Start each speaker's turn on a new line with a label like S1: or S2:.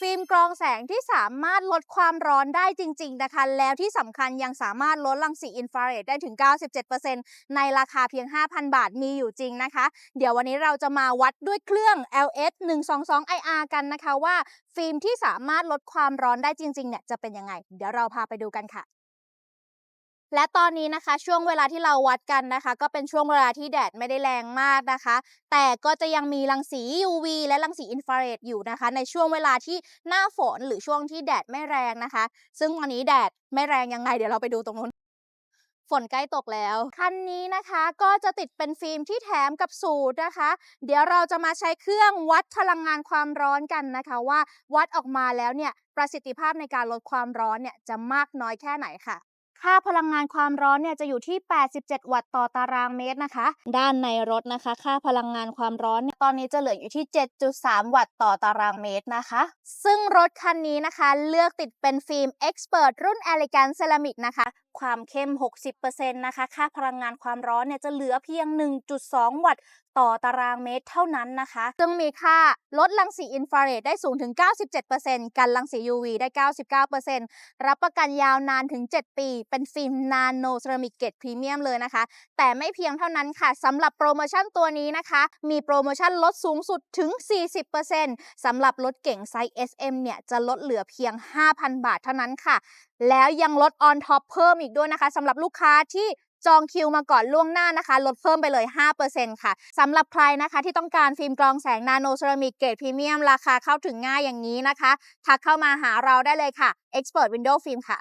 S1: ฟิล์มกรองแสงที่สามารถลดความร้อนได้จริง ๆ นะคะ แล้วที่สำคัญยังสามารถลดรังสีอินฟราเรดได้ถึง 97%ในราคาเพียง 5,000 บาทมีอยู่จริงนะคะ เดี๋ยววันนี้เราจะมาวัดด้วยเครื่อง LS 122 IR กันนะคะว่า ฟิล์มที่สามารถลดความร้อนได้จริงๆเนี่ยจะเป็นยังไง เดี๋ยวเราพาไปดูกันค่ะ และตอนนี้นะคะช่วงเวลาที่เราวัดกันนะคะ ก็เป็นช่วงเวลาที่แดดไม่ได้แรงมากนะคะ แต่ก็จะยังมีรังสี UV และรังสีอินฟราเรดอยู่นะคะ ในช่วงเวลาที่หน้าฝนหรือช่วงที่แดดไม่แรงนะคะ ซึ่งวันนี้แดดไม่แรงยังไงเดี๋ยวเราไปดูตรงนู้นฝนใกล้ตกแล้ว คันนี้นะคะก็จะติดเป็นฟิล์มที่แถมกับสูตรนะคะ เดี๋ยวเราจะมาใช้เครื่องวัดพลังงานความร้อนกันนะคะ ว่าวัดออกมาแล้วเนี่ยประสิทธิภาพในการลดความร้อนเนี่ยจะมากน้อยแค่ไหนค่ะ ค่าพลังงานความร้อนเนี่ยจะอยู่ที่ 87 วัตต์ต่อตารางเมตรนะคะ ด้านในรถนะคะ ค่าพลังงานความร้อนเนี่ยตอนนี้จะเหลืออยู่ที่ 7.3 วัตต์ต่อตารางเมตรนะคะ ซึ่งรถคันนี้นะคะ เลือกติดเป็นฟิล์ม Expert รุ่น Elegant Ceramic นะคะ ความเข้ม 60%นะคะ ค่าพลังงานความร้อนเนี่ยจะเหลือเพียง 1.2 วัตต์ต่อตารางเมตรเท่านั้นนะคะ ซึ่งมีค่าลดรังสีอินฟราเรดได้สูงถึง 97%กันรังสี UV ได้ 99%รับประกันยาวนานถึง 7 ปี เป็นฟิล์มนาโนเซรามิกเกรดพรีเมียมเลยนะคะ แต่ไม่เพียงเท่านั้นค่ะสำหรับโปรโมชั่นตัวนี้นะคะ มีโปรโมชั่นลดสูงสุดถึง 40%สำหรับรถเก๋งไซส์ SM เนี่ยจะลดเหลือเพียง 5,000 บาทเท่านั้นค่ะ แล้วยังลดออนท็อปเพิ่มอีกด้วยนะคะสำหรับลูกค้าที่จองคิวมาก่อนล่วงหน้านะคะ ลดเพิ่มไปเลย 5%ค่ะสำหรับใครนะคะที่ต้องการฟิล์มกรองแสงนาโนเซรามิกเกรดพรีเมียมราคาเข้าถึงง่ายอย่างนี้นะคะ ทักเข้ามาหาเราได้เลยค่ะ Expert Window Film ค่ะ